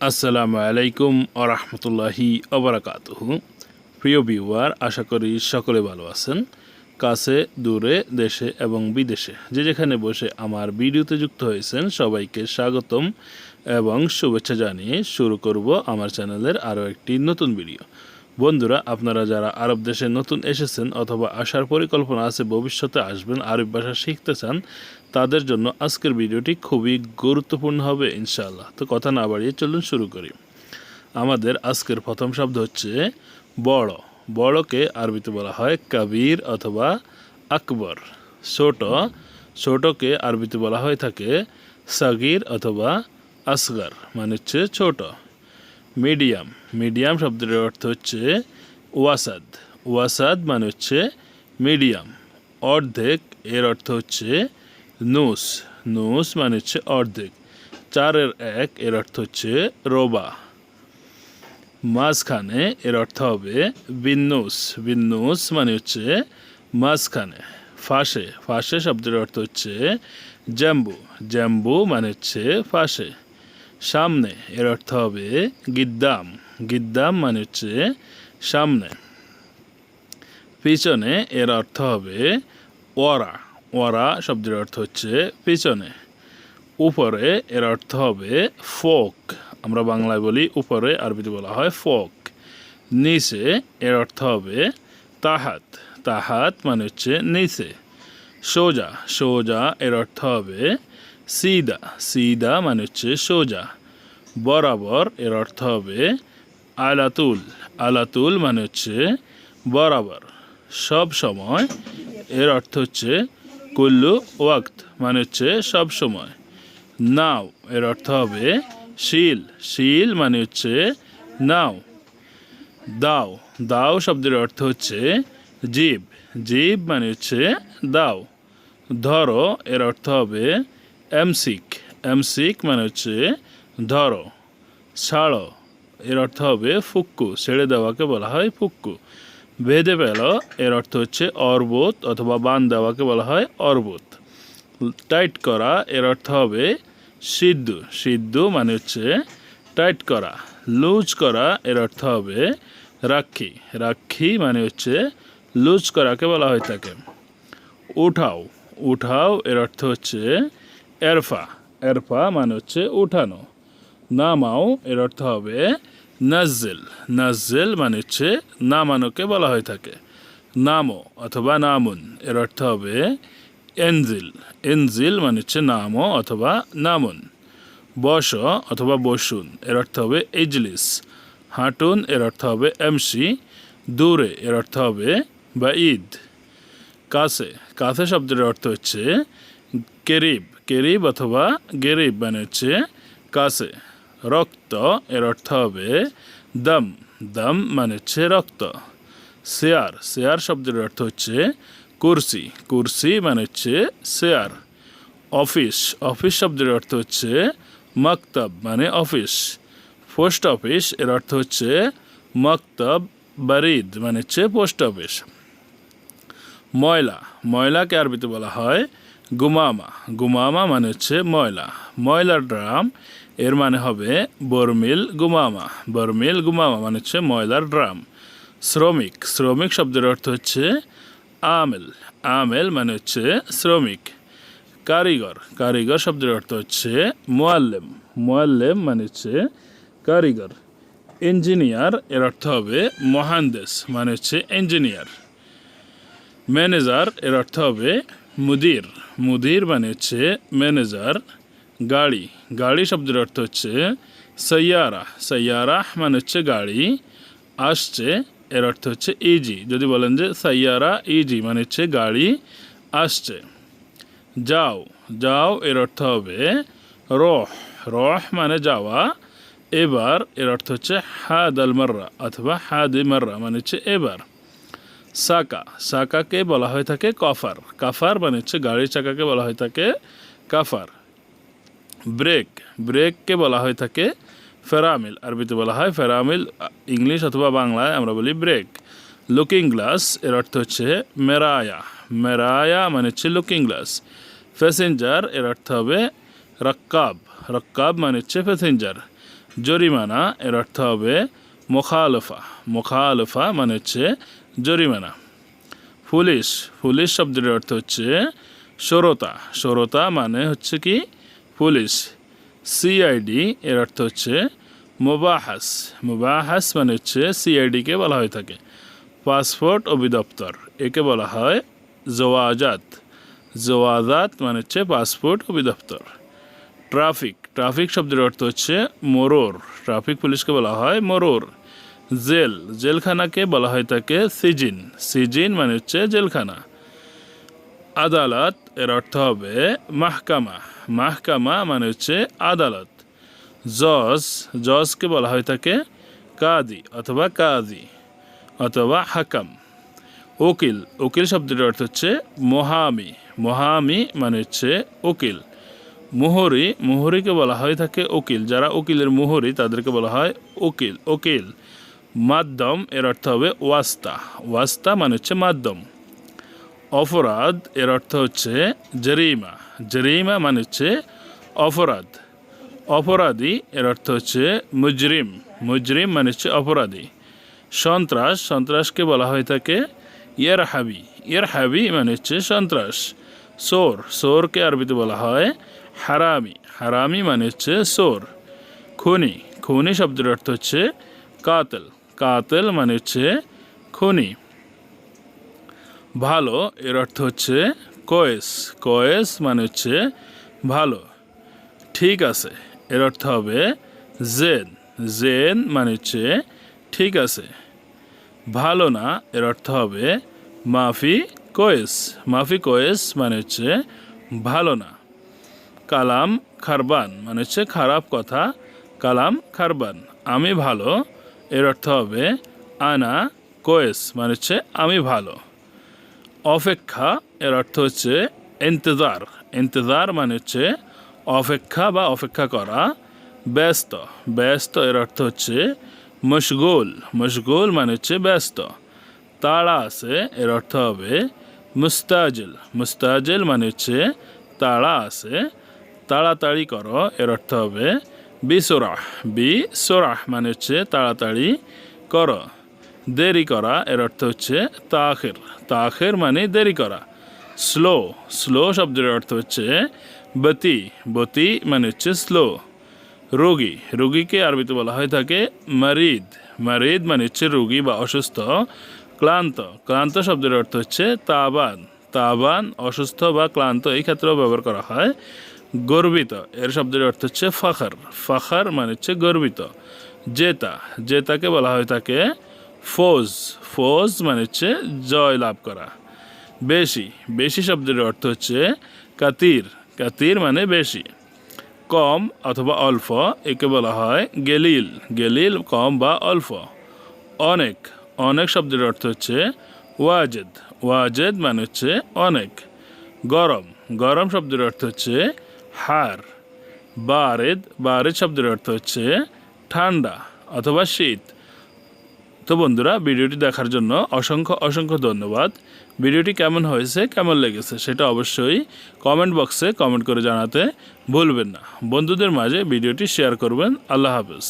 আসসালামু আলাইকুম আরহামতুল্লাহি আবরাকাত প্রিয় ভিউয়ার, আশা করি সকলে ভালো আছেন। কাছে, দূরে, দেশে এবং বিদেশে যে যেখানে বসে আমার ভিডিওতে যুক্ত হয়েছেন, সবাইকে স্বাগতম এবং শুভেচ্ছা জানিয়ে শুরু করব আমার চ্যানেলের আরও একটি নতুন ভিডিও। বন্ধুরা, আপনারা যারা আরব দেশে নতুন এসেছেন অথবা আসার পরিকল্পনা আছে, ভবিষ্যতে আসবেন, আরব ভাষা শিখতে চান, তাদের জন্য আজকের ভিডিওটি খুবই গুরুত্বপূর্ণ হবে, ইনশাআল্লাহ। তো কথা না বাড়িয়ে চলুন শুরু করি। আমাদের আজকের প্রথম শব্দ হচ্ছে বড়। বড়কে আরবিতে বলা হয় কাবির অথবা আকবর। ছোট, ছোটকে আরবিতে বলা হয়ে থাকে সাগির অথবা আসগার মানে হচ্ছে ছোট। মিডিয়াম মিডিয়াম শব্দের অর্থ হচ্ছে ওয়াসাদ। ওয়াসাদ মানে হচ্ছে মিডিয়াম অর্ধেক এর অর্থ হচ্ছে নুস। নুস মানে হচ্ছে অর্ধেক। চারের এক এর অর্থ হচ্ছে রোবা। মাঝখানে এর অর্থ হবে বিন্নুস। বিন্নুস মানে হচ্ছে মাঝখানে। ফাঁসে। ফাঁসে শব্দের অর্থ হচ্ছে জ্যাম্বু। জ্যাম্বু মানে হচ্ছে ফাঁসে। সামনে এর অর্থ হবে গিদ্দাম। গিদ্দাম মানে হচ্ছে সামনে। পিছনে এর অর্থ হবে ওরা ওরা শব্দের অর্থ হচ্ছে পিছনে। উপরে এর অর্থ হবে ফোক। আমরা বাংলায় বলি উপরে, আরবিতে বলা হয় ফোক। নিচে এর অর্থ হবে তাহাত। তাহাত মানে হচ্ছে নিচে। সোজা। সোজা এর অর্থ হবে সিদা। সিদা মানে হচ্ছে সোজা। বরাবর এর অর্থ হবে আলাতুল। আলাতুল মানে হচ্ছে বরাবর। সব সময় এর অর্থ হচ্ছে কুল্লু ওয়াক্ত মানে হচ্ছে সব সময়। নাও এর অর্থ হবে শিল। শিল মানে হচ্ছে নাও। দাও। দাও শব্দের অর্থ হচ্ছে জীব। জীব মানে হচ্ছে দাও। ধরো এর অর্থ হবে এমসিক। এমসিক মানে হচ্ছে ধরো। ছাড়ো। এর অর্থ হবে ফুক্কু। ছেড়ে দেওয়াকে বলা হয় ফুক্কু। বেঁধে পেল, এর অর্থ হচ্ছে অর্বত অথবা বান দেওয়াকে বলা হয় অর্বত। টাইট করা, এর অর্থ হবে সিদ্ধ। সিদ্ধ মানে হচ্ছে টাইট করা। লুজ করা, এর অর্থ হবে রাক্ষী। রাক্ষী মানে হচ্ছে লুজ করাকে বলা হয়ে থাকে উঠাও। উঠাও, এর অর্থ হচ্ছে এরফা। এরফা মানে হচ্ছে উঠানো। নামাও, এর অর্থ হবে নাজ্জেল। নাজ্জেল মানে হচ্ছে নামানোকে বলা হয়ে থাকে। নামো অথবা নামুন, এর অর্থ হবে এনজিল। এনজিল মানে হচ্ছে নামো অথবা নামুন। বস অথবা বসুন, এর অর্থ হবে এজলিস হাঁটুন, এর অর্থ হবে এমসি। দূরে, এর অর্থ হবে বা ঈদ কাছে কাছে শব্দের অর্থ হচ্ছে কেরিব কেরিব অথবা গেরিব মানে হচ্ছে কাছে। রক্ত এর অর্থ হবে দম। দম মানে হচ্ছে রক্ত। শেয়ার। শেয়ার শব্দের অর্থ হচ্ছে কুরসি। কুরসি মানে হচ্ছে শেয়ার। অফিস। অফিস শব্দের অর্থ হচ্ছে মক্তব মানে অফিস। পোস্ট অফিস এর অর্থ হচ্ছে মক্তব, বারিদ মানে হচ্ছে পোস্ট অফিস। ময়লা। ময়লাকে আরবিতে বলা হয় গুমামা। গুমামা মানে হচ্ছে ময়লা। ময়লার ড্রাম এর মানে হবে বর্মিল গুমামা। বর্মিল গুমামা মানে হচ্ছে ময়লার ড্রাম। শ্রমিক। শ্রমিক শব্দের অর্থ হচ্ছে আমেল। আমেল মানে হচ্ছে শ্রমিক। কারিগর। কারিগর শব্দের অর্থ হচ্ছে মোয়াল্লেম। মোয়াল্লেম মানে হচ্ছে কারিগর। ইঞ্জিনিয়ার এর অর্থ হবে মহান্দেশ মানে হচ্ছে ইঞ্জিনিয়ার। ম্যানেজার এর অর্থ হবে মুদির। মুদির মানে হচ্ছে ম্যানেজার। গাড়ি গাড়ি শব্দের অর্থ হচ্ছে সৈয়ারা সৈয়ারা মানে হচ্ছে গাড়ি আসছে এর অর্থ হচ্ছে ইজি যদি বলেন যে সৈয়ারা ইজি মানে হচ্ছে গাড়ি আসছে যাও যাও এর অর্থ হবে রহ রহ মানে যাওয়া এবার এর অর্থ হচ্ছে হাদ আল মার্রা অথবা হাদ মার্রা মানে হচ্ছে এবার সাকা সাকাকে বলা হয়ে থাকে কফার কাফার মানে হচ্ছে গাড়ির চাকাকে বলা হয়ে থাকে কাফার ব্রেক, ব্রেককে বলা হয়ে থাকে ফেরামিল। আরবিতে বলা হয় ফেরামিল, ইংলিশ অথবা বাংলায় আমরা বলি ব্রেক। লুকিং গ্লাস, এর অর্থ হচ্ছে মেরায়া। মেরায়া মানে হচ্ছে লুকিং গ্লাস। প্যাসেঞ্জার, এর অর্থ হবে রক্কাব। রক্কাব মানে হচ্ছে প্যাসেঞ্জার। জরিমানা, এর অর্থ হবে মোখালফা। মোখালফা মানে হচ্ছে জরিমানা। পুলিশ পুলিশ শব্দের অর্থ হচ্ছে সরতা। সরতা মানে হচ্ছে কি? পুলিশ সিআইডি এর অর্থ হচ্ছে মোবাহাস। মোবাহাস মানে হচ্ছে সিআইডিকে বলা হয়ে থাকে। পাসপোর্ট অভিদপ্তর একে বলা হয় জওয়াজাত জওয়াজাত মানে হচ্ছে পাসপোর্ট অভিদপ্তর ট্রাফিক ট্রাফিক শব্দের অর্থ হচ্ছে মোরোর। ট্রাফিক পুলিশকে বলা হয় মোরোর। জেল, জেলখানাকে বলা হয় তাকে সিজিন। সিজিন মানে হচ্ছে জেলখানা। আদালত এর অর্থ হবে মাহকামা। মাহকামা মানে হচ্ছে আদালত। জজ, জজকে বলা হয় তাকে কাদি অথবা কাদি অথবা হাকাম। উকিল উকিল শব্দটির অর্থ হচ্ছে মহামি। মহামি মানে হচ্ছে উকিল। মোহরি, মোহরিকে বলা হয় থাকে উকিল। যারা উকিলের মোহরি, তাদেরকে বলা হয় উকিল। উকিল, মাধ্যম, এর অর্থ হবে ওয়াস্তা। ওয়াস্তা মানে হচ্ছে মাধ্যম। অপরাধ, এর অর্থ হচ্ছে জরিমা জরিমা মানে হচ্ছে অপরাধ। অপরাধী এর অর্থ হচ্ছে মুজরিম। মুজরিম মানে হচ্ছে অপরাধী। সন্ত্রাস, সন্ত্রাসকে বলা হয়ে থাকে ইয়ার হাবি ইয়ার হাবি মানে হচ্ছে সন্ত্রাস। সোর, সোরকে আরবিতে বলা হয় হারামি। হারামি মানে হচ্ছে সোর। খুনি। খুনি শব্দের অর্থ হচ্ছে কাতল। কাতল মানে হচ্ছে খুনি। ভালো এর অর্থ হচ্ছে কয়েস কয়েস মানে হচ্ছে ভালো। ঠিক আছে, এর অর্থ হবে জেন। জেন মানে হচ্ছে ঠিক আছে। ভালো না, এর অর্থ হবে মাফি কোয়েস। মাফি কোয়েস মানে হচ্ছে ভালো না। কালাম খারবান মানে হচ্ছে খারাপ কথা। কালাম খারবান, আমি ভালো, এর অর্থ হবে আনা কোয়েস মানে হচ্ছে আমি ভালো। অপেক্ষা, এর অর্থ হচ্ছে ইন্তজার। ইন্তজার মানে হচ্ছে অপেক্ষা বা অপেক্ষা করা, ব্যস্ত। ব্যস্ত এর অর্থ হচ্ছে মশগুল। মশগুল মানে হচ্ছে ব্যস্ত। তাড়া আছে, এর অর্থ হবে মুস্তাজিল। মুস্তাজিল মানে হচ্ছে তাড়া আছে। তাড়াতাড়ি করো, এর অর্থ হবে বিসরাহ। বি সোরাহ মানে হচ্ছে তাড়াতাড়ি করো। দেরি করা, এর অর্থ হচ্ছে তাখের। তাখের মানে দেরি করা। স্লো স্লো শব্দের অর্থ হচ্ছে বতি। বতি মানে হচ্ছে স্লো। রোগী, রোগীকে আরবিতে বলা হয়ে থাকে মারিদ। মারিদ মানে হচ্ছে রোগী বা অসুস্থ, ক্লান্ত। ক্লান্ত শব্দের অর্থ হচ্ছে তাবান। তাবান, অসুস্থ বা ক্লান্ত, এই ক্ষেত্রেও ব্যবহার করা হয়। গর্বিত, এর শব্দের অর্থ হচ্ছে ফাখার। ফাখার মানে হচ্ছে গর্বিত। জেতা, জেতাকে বলা হয় তাকে ফৌজ ফৌজ মানে হচ্ছে জয় লাভ করা। বেশি বেশি শব্দের অর্থ হচ্ছে কাতির। কাতির মানে বেশি। কম অথবা অল্প, একে বলা হয় গেলিল। গেলিল, কম বা অল্প। অনেক অনেক শব্দের অর্থ হচ্ছে ওয়াজেদ। ওয়াজেদ মানে হচ্ছে অনেক। গরম গরম শব্দের অর্থ হচ্ছে হার। বারেদ বারেদ শব্দের অর্থ হচ্ছে ঠান্ডা অথবা শীত। তো বন্ধুরা, ভিডিওটি দেখার জন্য অসংখ্য অসংখ্য ধন্যবাদ। ভিডিওটি কেমন হয়েছে, কেমন লেগেছে সেটা অবশ্যই কমেন্ট বক্সে কমেন্ট করে জানাতে ভুলবেন না। বন্ধুদের মাঝে ভিডিওটি শেয়ার করবেন। আল্লাহ হাফেজ।